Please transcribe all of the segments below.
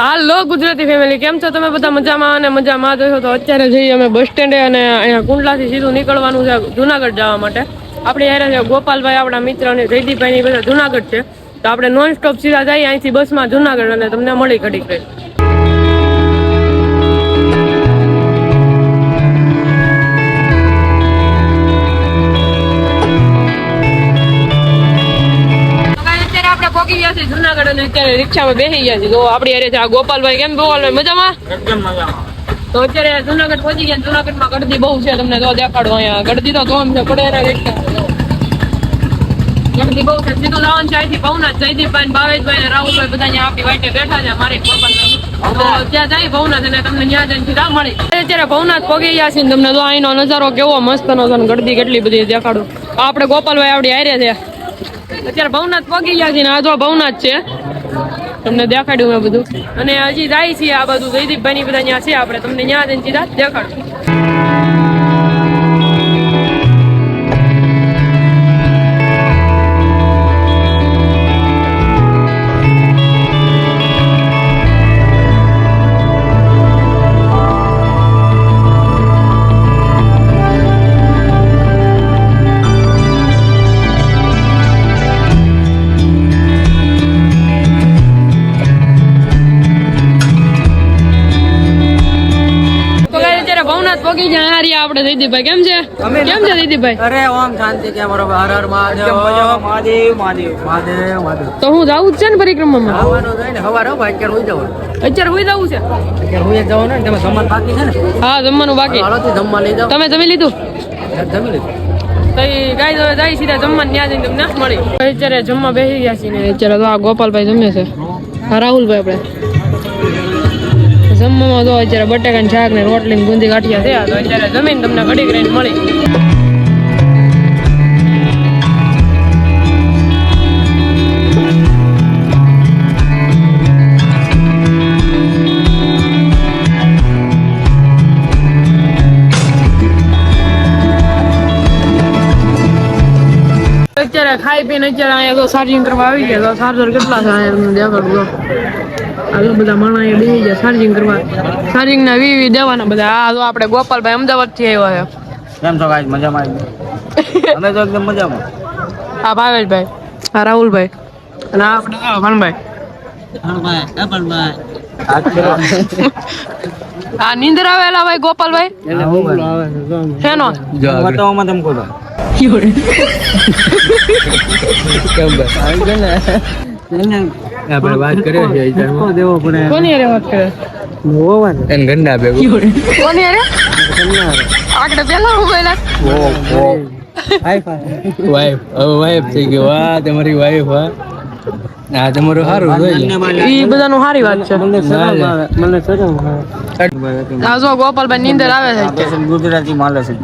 હાલો Gujarati family કેમ છો તમે બધા મજામાં? અને મજામાં જ તો અત્યારે જઈએ અમે બસ સ્ટેન્ડે અને અહીંયા કુંડલાથી સીધું નીકળવાનું છે જુનાગઢ જવા માટે. આપણે યારે છે ગોપાલભાઈ, આપણા મિત્ર અને જયદીપભાઈની બધા જુનાગઢ છે. તો આપણે નોન સ્ટોપ સીધા જઈએ, અહીંથી બસમાં જુનાગઢ અને તમને મળી ઘડી રહી. પહોંચી ગયા છે જુનાગઢ અને અત્યારે રિક્ષામાં બેસી ગયા છે. તો આપણી અરે છે આ ગોપાલભાઈ. કેમ ગોપાલભાઈ મજામાં? તો અત્યારે જુનાગઢ પહોંચી ગયા જુનાગઢમાં ગળદી બહુ છે. તમને તો દેખાડો અહીંયા. ગડદી તો ધોમ છે પડે એના રિક્ષા. ગળદી બહુ છે. સીધું લાવન છે અહીંથી ભવનાથ જયદીપભાઈ ભાવેશભાઈ ને રાહુલભાઈ બધા અહીંયા આપણી વાટે બેઠા છે મારી ગોપાલભાઈ. ત્યાં જાય ભવનાથ અને તમને ત્યાં જઈને સીધા મળી. અત્યારે ભવનાથ પગી ગયા છે તમને તો અહીંનો નજારો કેવો મસ્ત નો છે ને ગળદી કેટલી બધી દેખાડો. આપણે ગોપાલભાઈ આપણી હારે છે. અત્યારે ભવનાથ પગી ગયા છે ને આ ભવનાથ છે. તમને દેખાડ્યું મેં બધું. અને હજી જાય છે આ બધું જયદીપભાઈ ની બધા ત્યાં છે આપણે. તમને ત્યાં જઈને સીધા દેખાડું આપણે દીદીભાઈ કેમ છે? કેમ છે દીદીભાઈ અરે ઓમ શાંતિ કે અમારો હર હર મહાદેવ. મહાદેવ મહાદેવ. તો હું જાવું જ છે ને પરિક્રમામાં? આવવાનું છે ને હવાર ભાઈ અત્યારે હોઈ જવાનું. અત્યારે હોઈ જવું છે? અત્યારે હોઈ જવાનું ને તમે જમવાનું બાકી છે ને? હા જમવાનું બાકી. હાલો તો જમવા લઈ જાવ તમે જમી લીધું? જમી લીધું. ગાય સીધા જમવા ત્યાં જઈને તમને મળી. અત્યારે જમવા બેસી ગયા છીએ ને અત્યારે તો આ ગોપાલભાઈ જમે છે. હા રાહુલભાઈ આપણે. જમવામાં તો અત્યારે બટાકા ને શાક ને રોટલી ને ગુંદી ગાંઠિયા થયા તો અત્યારે જમીન તમને ઘડીક રહીને મળી. અત્યારે ખાઈ પીને અત્યારે અહીંયા તો ચાર્જિંગ કરવા આવી ગયા તો ચાર્જર કેટલા અહીંયા તમને દેખાડું તો બધા માણા એ બેસી જાય ચાર્જિંગ કરવા. ચાર્જિંગ ના વી વી દેવાના બધા. આ તો આપણે ગોપાલભાઈ અમદાવાદથી આવ્યા કેમ છો ગાઈસ? મજામાં અમે તો એકદમ મજામાં. છે આ ભાવેશભાઈ આ રાહુલભાઈ અને આ આપણે આ ભાનભાઈ આ નીંદર આવેલા ભાઈ ગોપાલભાઈ? શેનો? બતાવવામાં તમે કહો આપણે વાત કરીએ છીએ દેવો પડે કોની અરે વાત કરે? એને ગંડા કોની હારે? આગળ પેલા ઉભેલા વાઈફ હવે વાઈફ થઈ ગયો. વાહ તમારી વાઈફ આ તમારું સારું જોઈ એ બધાનું સારી વાત છે. મને આ જો ગોપાલભાઈ નીંદર આવે છે. ગુજરાતી માલે છે?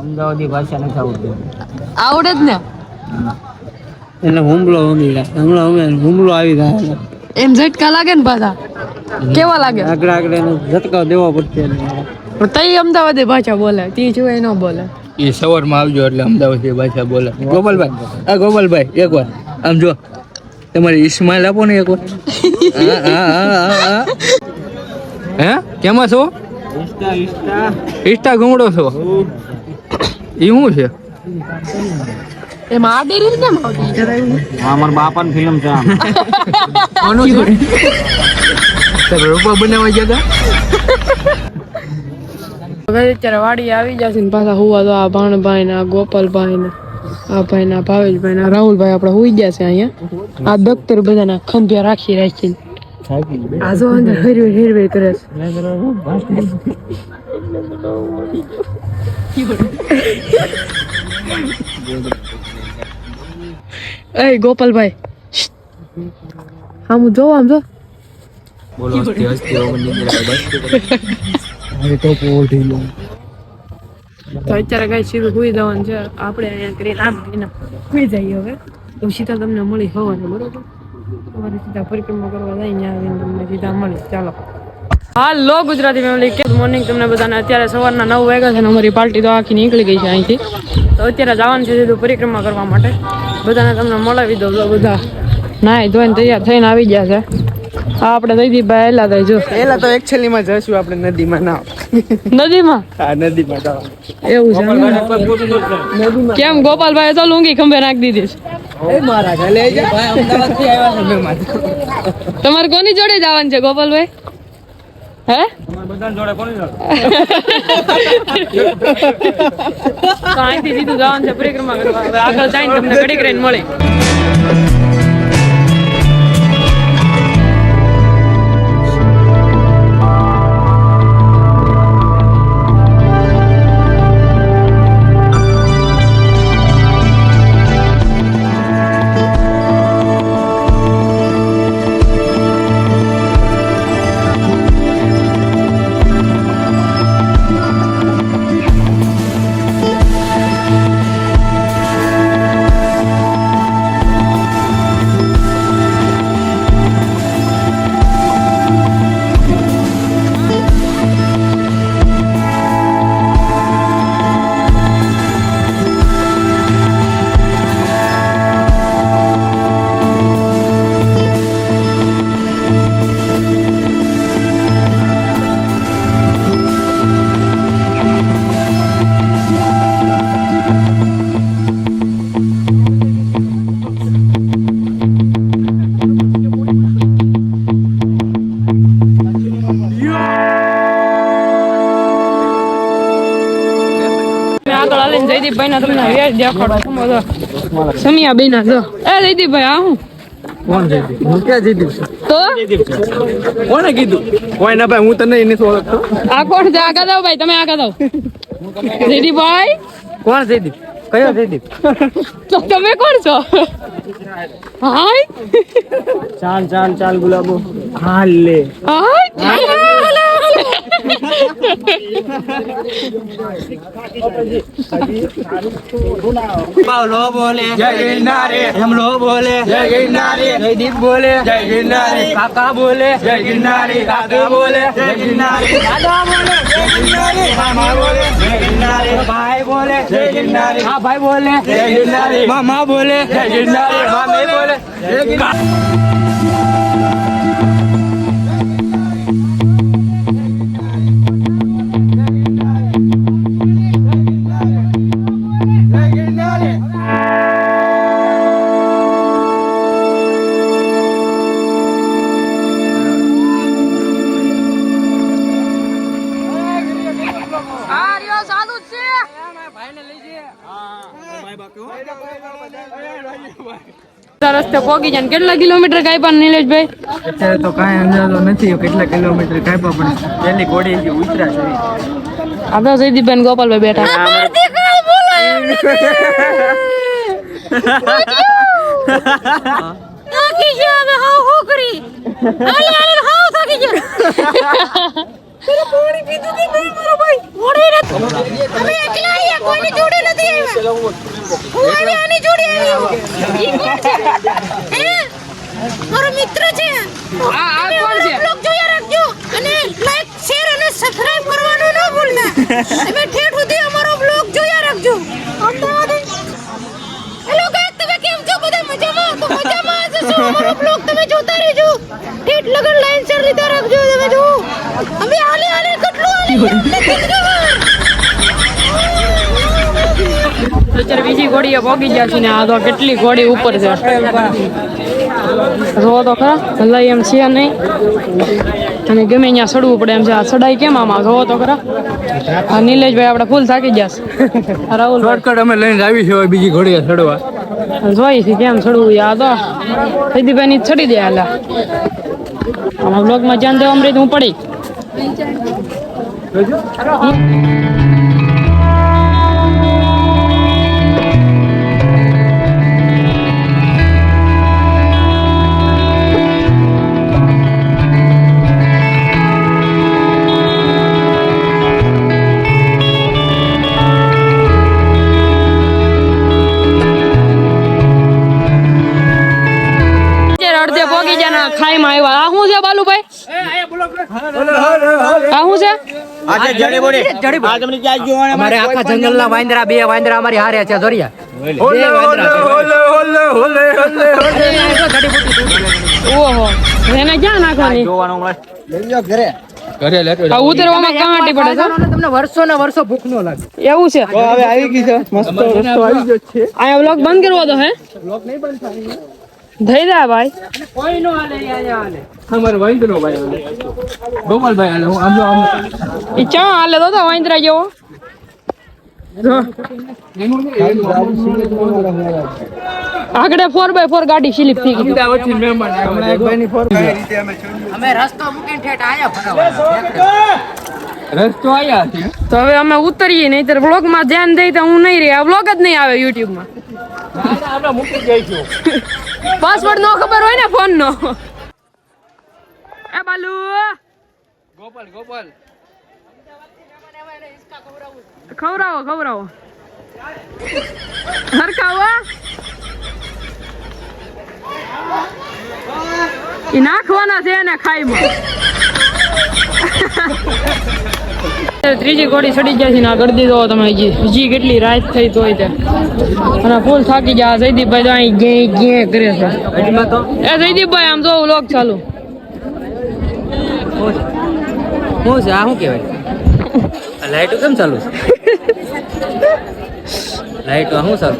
અમદાવાદી ભાષા નથી આવડતી. આવડે જ ને. એટલે હુમલો હુમલો હુમલો આવી ગયા એમ ઝટકા લાગે ને પાછા? કેવા લાગે? આગળ આગળ એનો ઝટકા દેવો પડશે તઈ અમદાવાદી ભાષા બોલે. તી સિવાય ન બોલે. એ સવારમાં આવજો એટલે અમદાવાદી ભાષા બોલે. ગોપાલભાઈ આ ગોપાલભાઈ એકવાર આમ જો તમારી ઇસ્માઇલ આપો ને એકવાર હા, હા. હે કેમાં છો? ઇસ્ટા ગુમડો છો? એ શું છે? એમાં આડી ડેરી કેમ આવતી? જરાય અમારા બાપાની ફિલ્મ છે આમ. કોનું છે. તમે રૂપા બનાવવા ગયા હવે અત્યારે વાડી આવી જશે ને પાછા હુવા તો આ ભાણભાઈ ને આ ગોપાલભાઈ ને આ ભાઈ ના ભાવેશભાઈ ના રાહુલભાઈ આપડે હુઈ ગયા છે અહીંયા. આ દફતર બધાના ખંભ્યા રાખી રાખી આ જો અંદર હરવે હરવે કરે છે. એ ગોપાલભાઈ. આમ જો આમ જો. બોલો હસ્તી હસ્તી હવે નિંદ્રા બસ તો પોઢી લો તો અત્યારે કઈ સીધું સુઈ જવાનું છે. આપણે અહીંયા કરી આમ કરીને સુઈ જઈએ હવે. તો સીધા તમને મળી હવાને બરોબર? તમારે સીધા પરિક્રમા કરવા જાય અહીંયા આવીને તમને સીધા મળી. ચાલો. Hello Gujarati family good morning તમને બધાને. અત્યારે સવારના નવ વાગ્યા છે અને અમારી પાર્ટી તો આખી નીકળી ગઈ છે અહીંથી. તો અત્યારે જવાનું છે સીધું પરિક્રમા કરવા માટે. બધાને તમને મળાવી દઉં તો બધા. નાય ધોઈને તૈયાર થઈને આવી ગયા છે. હા આપણે ભાઈ એલા થાય જો. એલા તો એકચ્યુઅલી માં જશું આપણે નદીમાં ના નદીમાં? હા નદીમાં જવાનું એવું છે કેમ? ગોપાલભાઈ તો લુંગી ખંભે નાખી દીધી છે. તમારે કોની જોડે જવાનું છે ગોપાલભાઈ? હે? તો અહીંથી સીધું જવાનું છે પરિક્રમા કરવા. આગળ જઈને તમને ઘડીક રહીને મળી. ના દેખાડો સમો જો. સમિયા બેન જો. એ જયદીપભાઈ આ હું કોણ જયદીપ? હું ક્યાં જયદીપ તો? કોને કીધું? કોઈ ના ભાઈ હું તને નથી ઓળખતો. આ કોણ છે? આગળ આવો ભાઈ તમે આગળ આવો જયદીપભાઈ? કોણ જયદીપ? કયો જયદીપ? તો તમે કોણ છો? હાય. ચાલ ચાલ ચાલ ગુલાબો. હાલ લે. હાય. પાવલો બોલે જય ગિરનારે હેમલો બોલે જય ગિરનારે જયદીપ બોલે જય ગિરનારે કાકા બોલે જય ગિરનારે કાકા બોલે જય ગિરનારે દાદા બોલે જય ગિરનારે મામા બોલે જય ગિરનારે ભાઈ બોલે જય ગિરનારે હા ભાઈ બોલે, જય ગિરનારે. મામા બોલે, જય ગિરનારે. મામી બોલે, જય ગિરનારે. રસ્તે પોગી જાય કેટલા કિલોમીટર કાપ્યા નિલેશભાઈ? અત્યારે તો કાંઈ અંદાજો નથી કેટલા કિલોમીટર કાપ્યા પણ પેલી ઘોડી ઉતરા છે. આપડા જયદીપભાઈ ગોપાલભાઈ બેઠા. થાકી ગયા હવે હાવ હોકરી હાલે હાલે હાવ થાકી ગયા. પેલો પાણી પીધું કે નહીં મારો ભાઈ. મોડે નથી. અમે એકલા આયા કોઈની જોડે નથી આવ્યા. હું આની જોડે આવી ઈ કોણ છે હે મારો મિત્ર છે આ આ કોણ છે? બ્લોગ જોયા રાખજો. અને લાઈક શેર અને સબસ્ક્રાઇબ કરવાનું ન ભૂલતા તમે ઠેઠ સુધી અમારો બ્લોગ જોયા રાખજો. અમદાવાદ હેલો ગાઈસ તમે કેમ છો? બધા મજામાં? તો મજામાં હશો? અમારો બ્લોગ તમે જોતા રહેજો. ઠેઠ લગન લાઈન સર લીધા રાખજો. તમે જો અમે હાલે હાલે કેટલું હાલે અત્યારે બીજી ઘોડીએ પોગી ગયા છે ને આ તો કેટલી ઘોડી ઉપર છે. જો તો ખરા ભલાઈ એમ છે નહીં. અને ગમે ત્યાં સડવું પડે એમ છે. આ સડાઈ કેમ આમાં? જોવો તો ખરા. આ નિલેશભાઈ આપણે ફૂલ થાકી ગયા છે. રાહુલ શોર્ટકટ અમે લઈને આવી છે બીજી ઘોડીએ સડવા. જોઈ છે કેમ સડવું યાદ સૈદીભાઈ ની છડી દે હાલા. આમાં બ્લોગમાં ધ્યાન દેવા અમૃત હું પડી. આ શું છે અમારે આખા જંગલના વાંદરા બે વાંદરા અમારી હારે છે જોરિયા. ઓહો એને ક્યાં નાખવાની? ઘરે. લેતો આ ઉતરવામાં કાંટી પડે છે? તમને વર્ષો ને વર્ષો ભૂખ નો લાગે. એવું છે? હવે આવી ગઈ છે મસ્ત આવી ગયો છે. અહીંયા વ્લોગ બંધ કરવો તો હે. થઈ જાય ભાઈ અમારે વાંદરો ભાઈ હાલે. ગોપાલભાઈ હાલે હું આમ જો આમ. ઈ ચા હાલે તો તો વાંદરા જેવો. આગળ ફોર બાય ફોર ગાડી સ્લીપ થઈ ગઈ. અમે રસ્તો મૂકીને ઠેઠ આયા ફરવા રસ્તો આયા છે. તો હવે અમે ઉતરીએ નહીં બ્લોગમાં ધ્યાન દઈ તો હું નહીં રહી. આ વ્લોગ જ નહીં આવે યુટ્યુબમાં. પાસવર્ડ નો ખબર હોય ને ફોન નો. એ બાલુ. ગોપાલ ગોપાલ. ખવરાવો ખવરાવો હરખાવો. ઈ નાખવાના છે ને ખાઈમાં. ત્રીજી ઘોડી ચડી ગયા છે ને આ ગરદી દીધો તમે હજી. હજી કેટલી રાત થઈ તોય તે. અને ફૂલ થાકી ગયા. જયદીપભાઈ તો અહીં ઘે ઘે કરે છે. એ જયદીપભાઈ આમ જો લોક ચાલુ. શું છે? આ શું કહેવાય? લાઈટો કેમ ચાલુ છે? લાઈટો શું ચાલુ?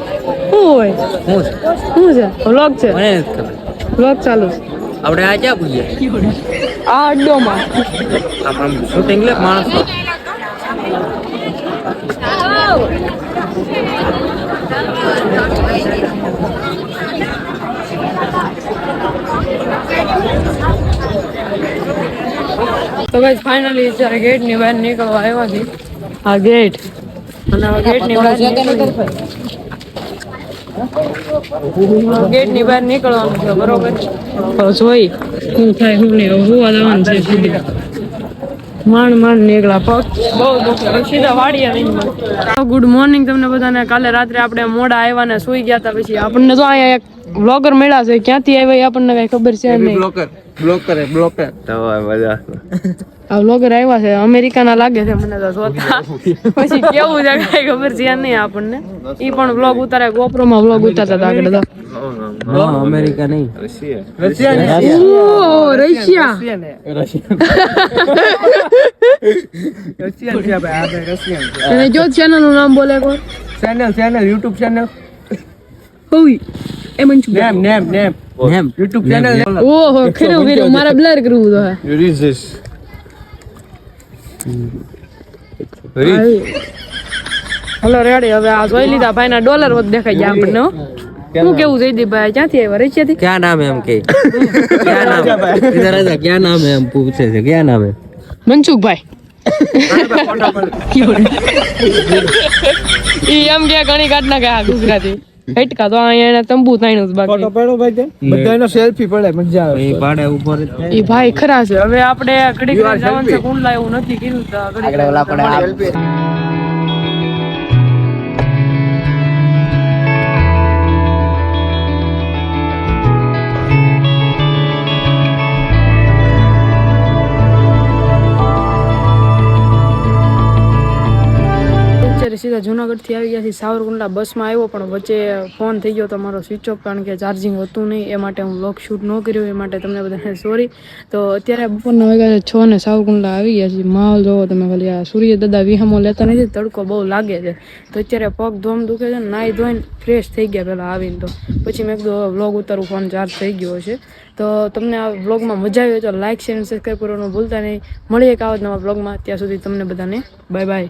શું હોય? શું છે? શું છે? લોક છે? મને ખબર. વ્લોગ ચાલુ છે. આપણે આ ક્યાં પૂછીએ આ અડ્ડોમાં. આમ શૂટિંગ લે માણસ તો. ભાઈ ફાઇનલી જ્યારે ગેટની બહાર નીકળવા આવ્યા છે આ ગેટ અને આ ગેટની બહાર ગેટની બહાર નીકળવાનું છે બરોબર તો જોઈ શું થાય શું નહીં હોવા જવાનું છે સીધી. માંડ માંડ નીકળ્યા પગ. બહુ દુખે સીધા વાડીએ નહીં ગુડ મોર્નિંગ તમને બધાને. કાલે રાત્રે આપણે મોડા આવ્યા ને સુઈ ગયા હતા પછી. આપણને તો અહીંયા એક બ્લોગર મળ્યા છે. ક્યાંથી આવ્યા એ આપણને કઈ ખબર છે નહીં. બ્લોકર બ્લોગર હે મજા આ વ્લોગર આવ્યા છે. અમેરિકાના લાગે છે મને તો જોતા. પછી કેવું છે કઈ ખબર છે નહીં આપણને. ઈ પણ બ્લોગ ઉતારે ગોપ્રો માં વ્લોગ ઉતારતા હતા આગળ તો. અમેરિકા નહીં. રશિયા. Russia Russia. રશિયા. ભાઈ આ ભાઈ અને જો ચેનલનું નામ બોલે કો ચેનલ ચેનલ યુટ્યુબ ચેનલ પવી એમ જ name name name. Name. YouTube channel ઓહો ખેરો ખેરો. મારા બ્લર કરવું તો you reach this hello ready. હવે આ જોઈ લીધા ભાઈના ડોલર વધ દેખાઈ ગયા આપણને શું કેવું જયદીપ ભાઈ? ક્યાંથી આવ્યા? રશિયા થી ક્યાં નામ એમ કે? ક્યાં નામ? ઇધર આજા ક્યાં નામ એમ પૂછે છે? ક્યાં નામ હે મનસુખભાઈ. એમ કે ઘણી કાઢ ના ગુજરાતી. હેટકા તો અહીંયા તંબુ તાણ્યું જ બાકી. ફોટો પડો ભાઈ બધાનો સેલ્ફી પડે મજા આવે એ પાડે ઉપર એ ભાઈ ખરા છે. હવે આપણે ઘડીક જવાનું છે કોણ લાવ્યું નથી કીધું આગળ ઓલા પડે સેલ્ફી જુનાગઢથી આવી ગયા છીએ, સાવરકુંડલા બસમાં આવ્યો, પણ વચ્ચે ફોન થઈ ગયો તો મારો સ્વિચ ઓફ કારણ કે ચાર્જિંગ હતું નહીં, એ માટે હું વ્લોગ શૂટ ન કર્યો, એ માટે તમને બધાને સોરી તો અત્યારે બપોરના વાગ્યા છ ને સાવરકુંડલા આવી ગયા છે માહોલ જોવો તમે ખાલી, આ સૂર્ય દાદા વિહામો લેતા નથી, તડકો બહુ લાગે છે. તો અત્યારે પગ ધોમ દુખે છે નાહી ધોઈને ફ્રેશ થઈ ગયા પહેલાં આવીને તો. પછી મેં કીધું વ્લોગ ઉતારું ફોન ચાર્જ થઈ ગયો છે. તો તમને આ વ્લોગમાં મજા આવી તો લાઇક શેર અને સબસ્ક્રાઈબ કરવાનું ભૂલતા નહીં. મળીએ એક આવા નવા વ્લોગમાં ત્યાં સુધી તમને બધાને બાય બાય